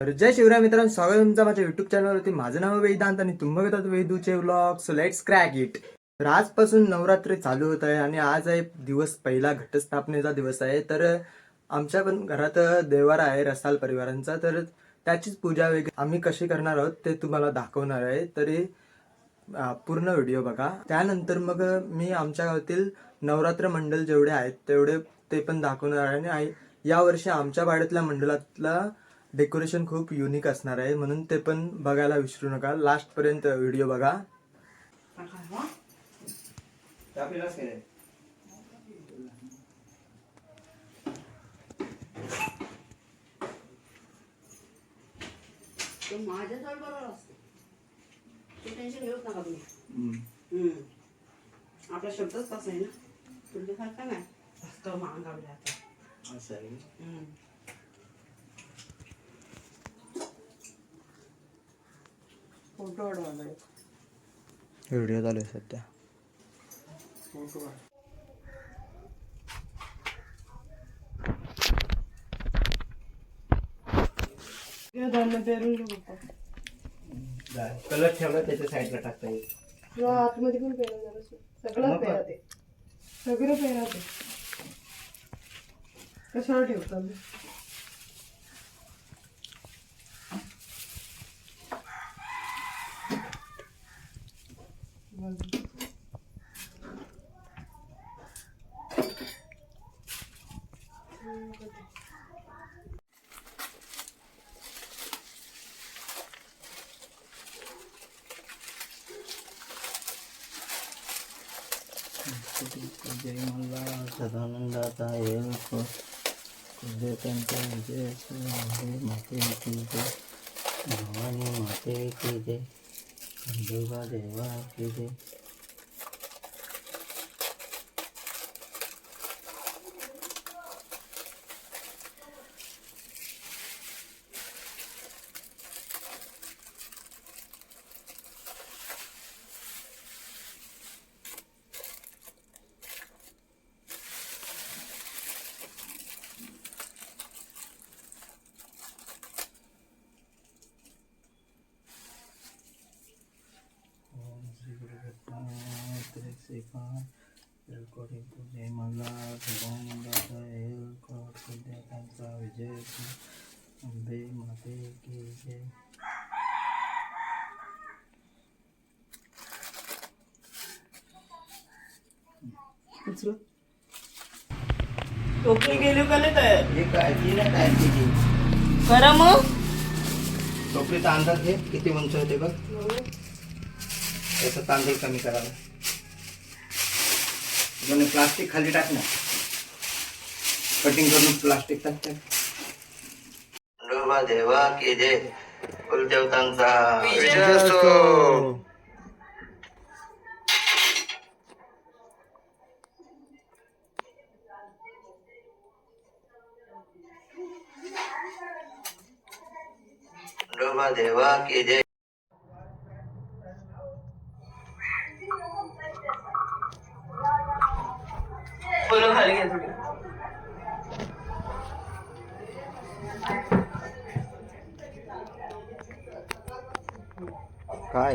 तर जय शिवराय मित्रांनो स्वागत आहे तुमचं माझ्या युट्यूब चॅनलवरती माझं नाव वेदांत आणि तुम्ही घेतात वेदूचे vlog so let's crack it तर आजपासून नवरात्री चालू होत आहे आणि आज आहे दिवस पहिला घटस्थापनेचा दिवस आहे. तर आमच्या पण घरात देवारा आहे रसाल परिवारांचा. तर त्याचीच पूजा वगैरे आम्ही कशी करणार आहोत ते तुम्हाला दाखवणार आहे. तरी पूर्ण व्हिडिओ बघा. त्यानंतर मग मी आमच्या गावातील नवरात्र मंडळ जेवढे आहेत तेवढे ते पण दाखवणार आहे. आणि या यावर्षी आमच्या वाड्यातल्या मंडळातला डेकोरेशन खूप युनिक असणार आहे म्हणून ते पण बघायला विसरू नका. लास्ट पर्यंत व्हिडिओ बघा. आपला शब्दच तसा आहे ना. तुझ्यासारखा नाही. असतो महागावला आता फोटो व्हिडिओ चालू आहे सध्या. फोटो कलर ठेवला त्याच्या साईडला टाकता येईल. किंवा आतमध्ये पण पेरा सगळं पेरा ते सगळं पेरा ते कशावर ठेवतात जय मला सदानंदाचा येईल तुझे त्यांचा विजय असो, माते की जय भवानी माते की जय खंडोबा देवा की जय ओम श्री गुरु दत्त श्रीपाद मला त्यांचा विजय अंबे माते की जय. टोपली गेली का नाही तयार? हे काय ती नाही तयार केली. खरं मग? टोपलीचा अंदाज घे किती उंच होते बघ. त्याचा तांदूळ कमी करायला. दोन्ही प्लास्टिक खाली टाक ना. कटिंग करून प्लास्टिक टाक टाक डोबा देवा की जय कुलदेवतांचा विजय देवा की जय बोलो खाली घे थोडी। काय?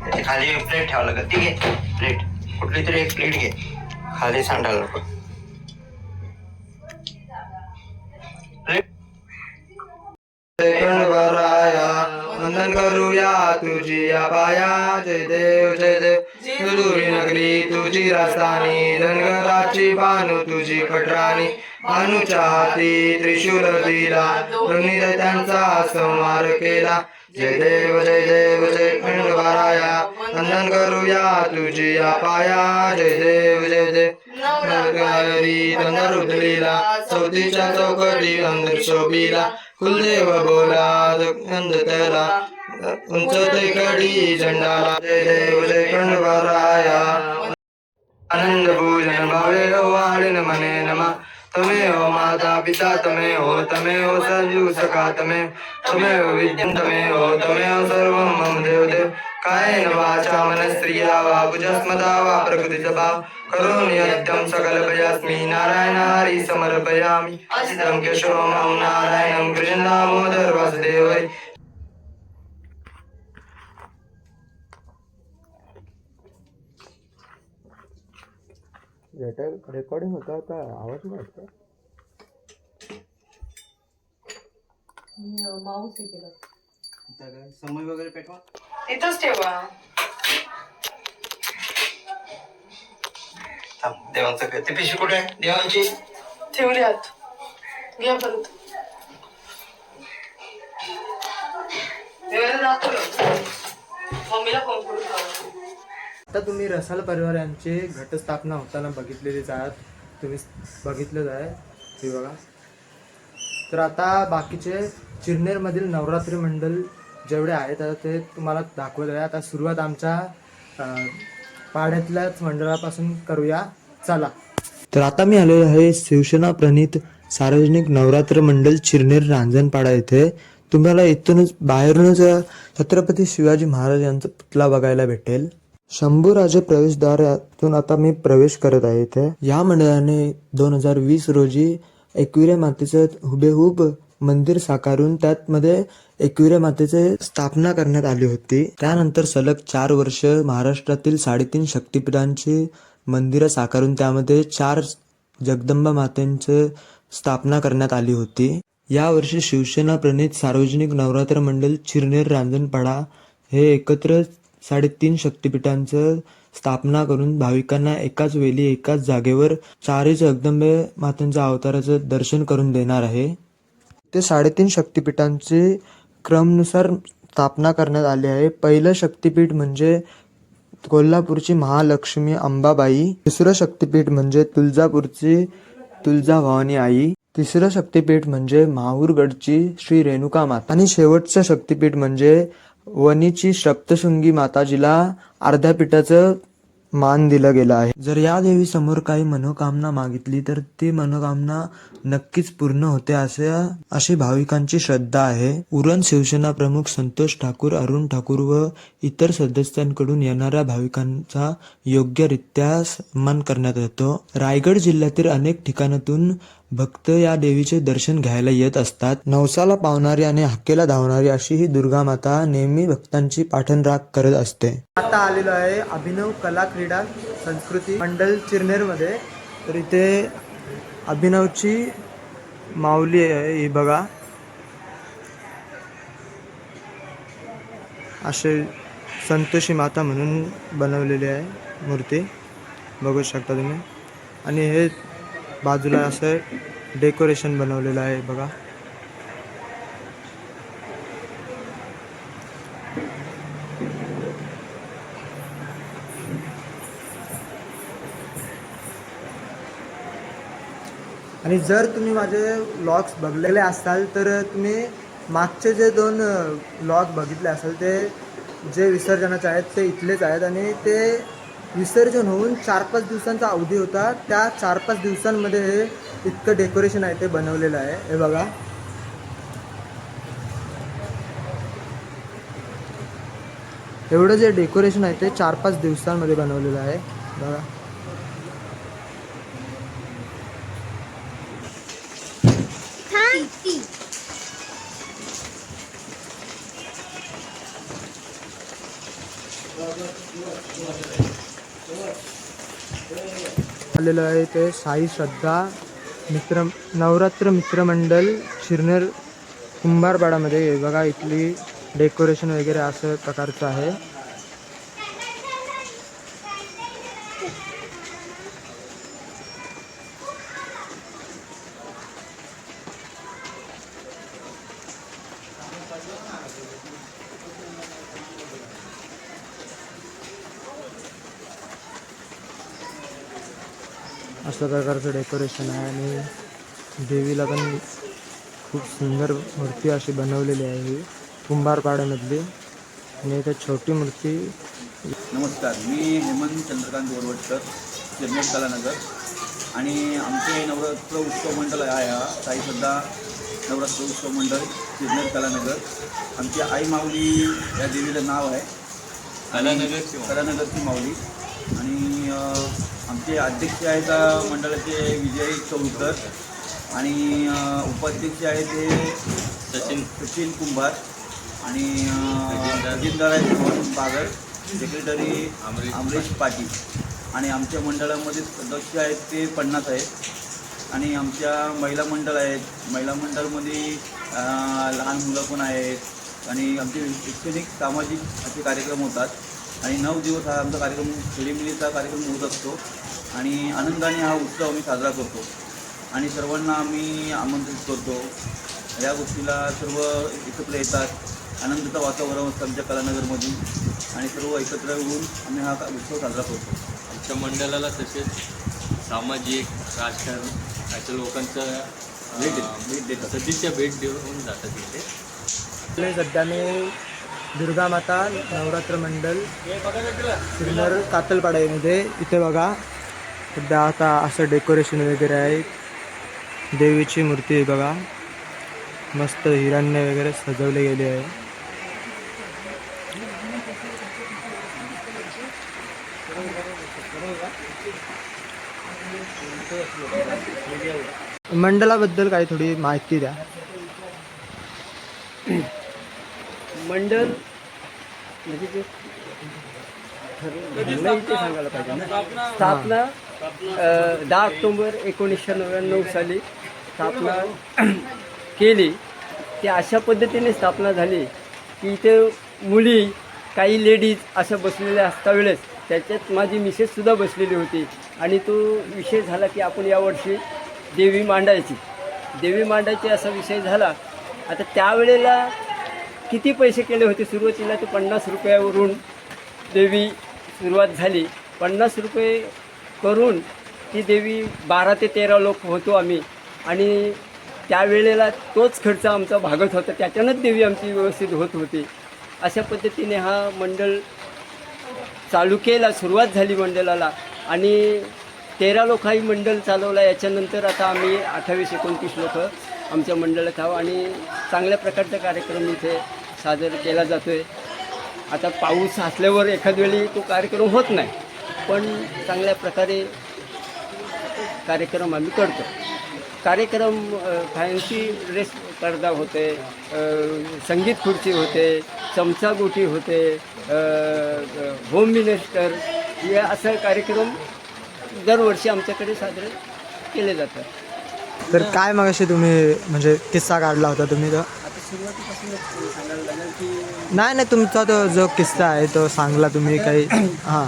त्याची खाली प्लेट ठेवावं लागेल. ती घे प्लेट कुठली तरी एक प्लेट घे. खाली सांडायला नको. प्लेट गणपराया वंदन करूया तुझी या पाया जय देव जय देव सुदूरी नगरी तुझी रसानी धनगराची बानू तुझी कटराणी अनुच्या हाती त्रिशूल दिला. दोन्ही त्यांचा संहार केला. जय देव जय देव जय खंडवाराया. वंदन करूया तुझी पाया जय देव जय देव. नरहरी धनर चौथीच्या चौकटी अंदर शोभिला. कुलदेव बोला अंध त्याला. उंच ते कडी झंडाला. जय देव जय खंडवाराया. अनन्दभूषण भवे भावे वाणिन मने नमा। तमेव माता पिता तमेव तमेव सर्जु सखा तमे तमेव विद्यं तमे हो तमे तमेव सर्वं मम देव देव कायेन वाचा मनस्त्रिया वा भुजस्मता वा प्रकृतीचा करोमि करून यत्यं सकलपयास्मी नारायण हरी समर्पयामि। असितं केशवं नारायणं कृष्णदामोदर वासुदेवै हरी. रेकॉर्डिंग होता का आवाज नाही होता माऊस हे केलं समय वगैरे पेटवा. तिथंच ठेवा. थांब, देवांचं काय? ती पिशवी कुठे आहे? देवांची. ठेवली आत घ्या परत. देवाला दाखवलं. मम्मीला फोन करून सांगा. आता तुम्ही रसाल परिवार यांची घटस्थापना होताना बघितलेलीच आहात तुम्ही बघितलंच आहे ते बघा. तर आता बाकीचे चिरनेरमधील नवरात्री मंडल जेवढे आहेत आता ते तुम्हाला दाखवत आहे. आता सुरुवात आमच्या पाड्यातल्याच मंडळापासून करूया. चला. तर आता मी आलेलो आहे शिवसेना प्रणित सार्वजनिक नवरात्र मंडळ चिरनेर रांजणपाडा येथे तुम्हाला इथूनच बाहेरूनच छत्रपती शिवाजी महाराज यांचा पुतला बघायला भेटेल. शंभूराजे प्रवेशद्वारातून आता मी प्रवेश करत आहे इथे. या मंडळाने दोन हजार वीस रोजी एकविरे मातेचं हुबेहूब मंदिर साकारून त्यातमध्ये एकविरे मातेचे स्थापना करण्यात आली होती. त्यानंतर सलग चार वर्ष महाराष्ट्रातील साडेतीन शक्तिपीठांची मंदिरं साकारून त्यामध्ये चार जगदंबा मातेंचे स्थापना करण्यात आली होती. यावर्षी शिवसेना प्रणित सार्वजनिक नवरात्र मंडळ चिरनेर रांजणपाडा हे एकत्र साडेतीन शक्तिपीठांचं स्थापना करून भाविकांना एकाच वेळी एकाच जागेवर चारही जगदंबे मातांच्या अवताराचं दर्शन करून देणार आहे. ते साडेतीन शक्तिपीठांची क्रमनुसार स्थापना करण्यात आली आहे. पहिलं शक्तिपीठ म्हणजे कोल्हापूरची महालक्ष्मी अंबाबाई. दुसरं शक्तिपीठ म्हणजे तुळजापूरची तुळजाभवानी आई. तिसरं शक्तिपीठ म्हणजे माहूरगडची श्री रेणुका माता. आणि शेवटचं शक्तिपीठ म्हणजे वणीची सप्तशृंगी माताजीला अर्ध्या पीठाचं मान दिलं गेलं आहे. जर या देवी समोर काही मनोकामना मागितली तर ती मनोकामना नक्कीच पूर्ण होते असे अशी भाविकांची श्रद्धा आहे. उरण शिवसेना प्रमुख संतोष ठाकूर अरुण ठाकूर व इतर सदस्यांकडून येणाऱ्या भाविकांचा योग्यरित्या सन्मान करण्यात येतो. रायगड जिल्ह्यातील अनेक ठिकाणातून भक्त या देवीचे दर्शन घ्यायला येत असतात. नवसाला पावणारी आणि हक्केला धावणारी अशी ही दुर्गा माता नेहमी भक्तांची पाठणराख करत असते. आता आलेलो आहे अभिनव कला क्रीडा संस्कृती मंडल चिरनेरमध्ये. तर इथे अभिनवची माऊली आहे ही बघा. असे संतोषी माता म्हणून बनवलेली आहे मूर्ती. बघू शकता तुम्ही. आणि हे बाजूला असं डेकोरेशन बनवलेलं आहे बघा. आणि जर तुम्ही माझे व्लॉग्स बघलेले असाल तर तुम्ही मागचे जे दोन व्लॉग बघितले असाल ते जे विसर्जनाचे आहेत ते इथलेच आहेत आणि ते विसर्जन होऊन चार पाच दिवसांचा अवधी होता. त्या चार पाच दिवसांमध्ये हे इतकं डेकोरेशन आहे ते बनवलेलं आहे. हे बघा. एवढं जे डेकोरेशन आहे ते चार पाच दिवसांमध्ये बनवलेलं आहे. बघा. आलेलं आहे ते साई श्रद्धा मित्र नवरात्र मित्रमंडल शिरनेर कुंभारपाडामध्ये. बघा इथली डेकोरेशन वगैरे असं प्रकारचं आहे. प्रकारचं डेकोरेशन आहे आणि देवीला पण खूप सुंदर मूर्ती अशी बनवलेली आहे ही कुंभारपाड्यामधली आणि इथे छोटी मूर्ती. नमस्कार मी हेमंत चंद्रकांत बोरवटकर चिरनेर कलानगर. आणि आमचे नवरात्र उत्सव मंडळ आहे हा साई श्रद्धा नवरात्र उत्सव मंडळ चिरनेर कलानगर. आमची आई माऊली या देवीचं नाव आहे. कलानगरची माऊली. कलानगरची माऊली. आणि आमचे अध्यक्ष आहेत मंडळाचे विजय चौलकर आणि उपाध्यक्ष आहेत हे सचिन. सचिन कुंभार आणि खजिनदार. आहेत मोहन बागर सेक्रेटरी अमरीश अमरीश पाटील. आणि आमच्या मंडळामध्ये सदस्य आहेत ते पन्नास आहेत. आणि आमच्या महिला मंडळ आहेत. महिला मंडळमध्ये लहान मुलं पण आहेत. आणि आमचे शैक्षणिक सामाजिक असे कार्यक्रम होतात. आणि नऊ दिवस हा आमचा कार्यक्रम खेळीमेळीचा कार्यक्रम होत असतो. आणि आनंदाने हा उत्सव आम्ही साजरा करतो. आणि सर्वांना आम्ही आमंत्रित करतो. या गोष्टीला सर्व एकत्र येतात. आनंदाचं वातावरण असतं आमच्या कलानगरमध्ये. आणि सर्व एकत्र येऊन आम्ही हा का- उत्सव साजरा करतो. आमच्या मंडळाला तसेच सामाजिक राजकारण अशा लोकांचं भेट भेट देतात सदिच्छा भेट देऊन जातात इथे. आपले सध्या मी दुर्गा माता नवरात्र मंडल सिन्नर कातलपाड्यामध्ये. इथे बघा सध्या आता असं डेकोरेशन वगैरे आहे. देवीची मूर्ती आहे बघा. मस्त हिराण्य वगैरे सजवले गेले आहे. मंडळाबद्दल काही थोडी माहिती द्या. मंडळ म्हणजे ते सांगायला पाहिजे. ना स्थापना दहा ऑक्टोबर एकोणीसशे नव्याण्णव साली स्थापना केली. ती अशा पद्धतीने स्थापना झाली की इथे मुली काही लेडीज अशा बसलेल्या असता वेळेस त्याच्यात माझी मिसेससुद्धा बसलेली होती. आणि तो विषय झाला की आपण यावर्षी देवी मांडायची. देवी मांडायची असा विषय झाला. आता त्यावेळेला किती पैसे केले होते सुरुवातीला? ते पन्नास रुपयावरून देवी सुरुवात झाली. पन्नास रुपये करून ती देवी बारा ते तेरा लोक होतो आम्ही. आणि त्यावेळेला तोच खर्च आमचा भागत होता. त्याच्यानंच देवी आमची व्यवस्थित होत होती. अशा पद्धतीने हा मंडळ चालू केला सुरुवात झाली मंडळाला. आणि तेरा लोकही मंडळ चालवला. याच्यानंतर आता आम्ही अठ्ठावीस एकोणतीस लोक आमच्या मंडळात आहो आणि चांगल्या प्रकारचा कार्यक्रम इथे सादर केला जातो आहे आता पाऊस असल्यावर एखाद वेळी तो कार्यक्रम होत नाही. पण चांगल्या प्रकारे कार्यक्रम आम्ही करतो. कार्यक्रम फॅन्सी ड्रेस स्पर्धा होते संगीत खुर्ची होते चमचा गोटी होते होम मिनिस्टर हे असं कार्यक्रम दरवर्षी आमच्याकडे साजरे केले जातात. तर काय मग तुम्ही म्हणजे किस्सा काढला होता तुम्ही तर? आता सांगायला लागेल की नाही नाही तुमचा तो जो किस्सा आहे तो सांगला तुम्ही काही. हां.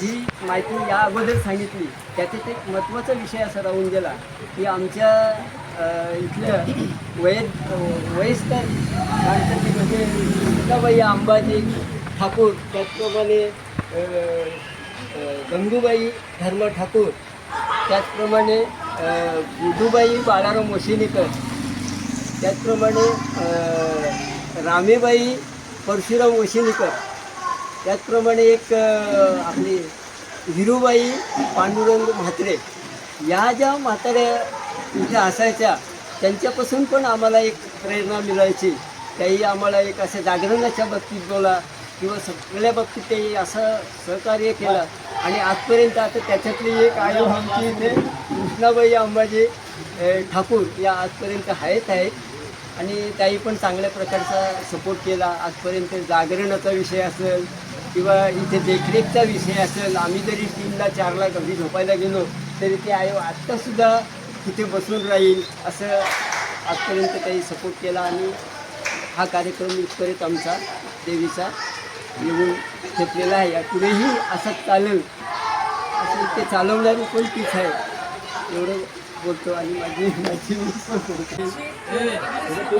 जी माहिती या अगोदर सांगितली त्याच्यात एक महत्त्वाचा विषय असा राहून गेला की आमच्या अ, इथल्या वय वयस्कर माणसाची म्हणजे सीताबाई अंबाजी ठाकूर त्याचप्रमाणे अ, अ, गंगूबाई धर्म ठाकूर त्याचप्रमाणे अ, बाळाराम मोशिनीकर त्याचप्रमाणे रामेबाई परशुराम वशिनीकर त्याचप्रमाणे एक आपली हिरूबाई पांडुरंग म्हात्रे या ज्या म्हाताऱ्या इथे असायच्या त्यांच्यापासून पण आम्हाला एक प्रेरणा मिळायची. त्याही आम्हाला एक असं जागरणाच्या बाबतीत बोला किंवा सगळ्या बाबतीत त्याही असं सहकार्य केलं. आणि आजपर्यंत आता त्याच्यातली एक आयोग आमची इथे कृष्णाबाई अंबाजी ठाकूर या आजपर्यंत आहेत आहेत. आणि त्याही पण चांगल्या प्रकारचा सपोर्ट केला. आजपर्यंत जागरणाचा विषय असेल किंवा इथे देखरेखचा विषय असेल आम्ही जरी तीनला चारला घरी झोपायला गेलो तरी ते आयो आत्तासुद्धा तिथे बसून राहील असं आजपर्यंत काही सपोर्ट केला आणि हा कार्यक्रम इथपर्यंत आमचा देवीचा येऊन ठेपलेला आहे. या पुढेही असंच चालेल. असं ते चालवणारी पण तीच आहे. एवढं बोलतो आणि माझी माझी पण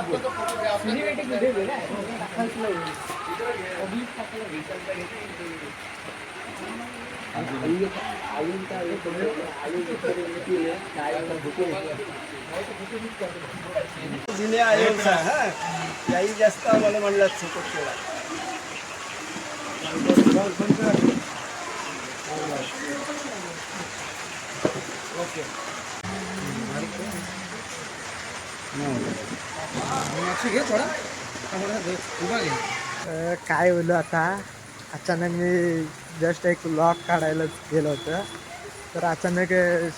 बोलतो जुने आयोगचा हा याही जास्त आम्हाला म्हणला सपोर्ट केला. ओके. काय बोलू आता? अचानक मी जस्ट एक लॉक काढायला गेलो होतं. तर अचानक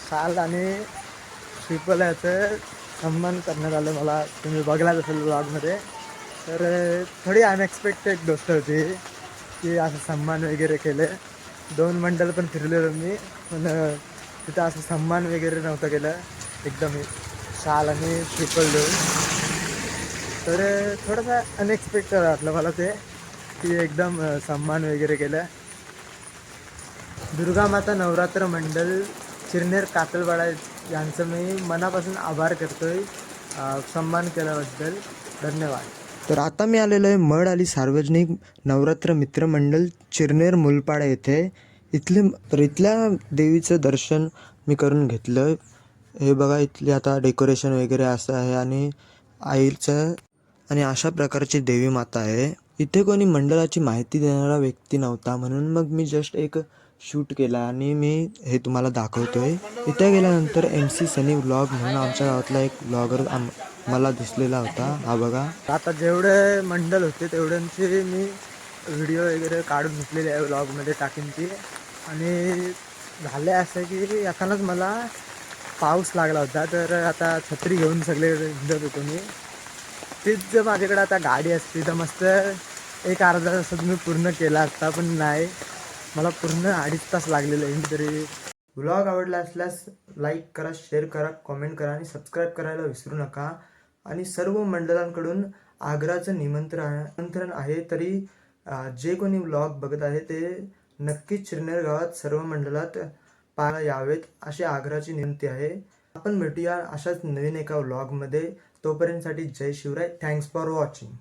शाल आणि शिपल याचं सन्मान करण्यात आलं मला. तुम्ही बघलाच असेल ब्लॉगमध्ये तर थोडी अनएक्सपेक्टेड गोष्ट होती की असं सन्मान वगैरे केले. दोन मंडळ पण फिरलेलो मी. पण तिथं असं सन्मान वगैरे नव्हतं केलं. एकदम शाल आणि श्रीपल देऊन तर थोडंसं अनएक्सपेक्टेड वाटलं मला ते की एकदम सन्मान वगैरे केलं. दुर्गा माता नवरात्र मंडळ चिरनेर कातलवाडा यांचं मी मनापासून आभार करतोय. सन्मान केल्याबद्दल धन्यवाद. तर आता मी आलेलो आहे मड आली सार्वजनिक नवरात्र मित्रमंडळ चिरनेर मुलपाडा येथे. इथले तर इथल्या देवीचं दर्शन मी करून घेतलं हे बघा इथली आता डेकोरेशन वगैरे असं आहे आणि आईचं आणि अशा प्रकारची देवी माता आहे. इथे कोणी मंडळाची माहिती देणारा व्यक्ती नव्हता म्हणून मग मी जस्ट एक शूट केला आणि मी हे तुम्हाला दाखवतोय. इथे गेल्यानंतर एम सी सनी व्लॉग म्हणून आमच्या गावातला एक ब्लॉगर आम मला दिसलेला होता. हा बघा. आता जेवढे मंडळ होते तेवढ्यांचे मी व्हिडिओ वगैरे काढून घेतलेले आहे व्लॉगमध्ये टाकीन ती. आणि झाले असं की एकानंच मला पाऊस लागला होता तर आता छत्री घेऊन सगळे हिंडत होतो मी. तीच जर माझ्याकडे आता गाडी असती तर मस्त एक अर्धा तासात मी पूर्ण केला असता पण नाही. मला पूर्ण अडीच तास लागलेले आहे तरी. ब्लॉग आवडला असल्यास लाईक करा शेअर करा कॉमेंट करा आणि सबस्क्राईब करायला विसरू नका. आणि सर्व मंडळांकडून आग्राचं निमंत्रण निमंत्रण आहे तरी जे कोणी ब्लॉग बघत आहे ते नक्कीच चिरनेर गावात सर्व मंडळात पाहायला यावेत अशी आग्रहाची विनंती आहे. आपण भेटूया अशाच नवीन एका व्लॉगमध्ये तोपर्यंतसाठी जय शिवराय. Thanks for watching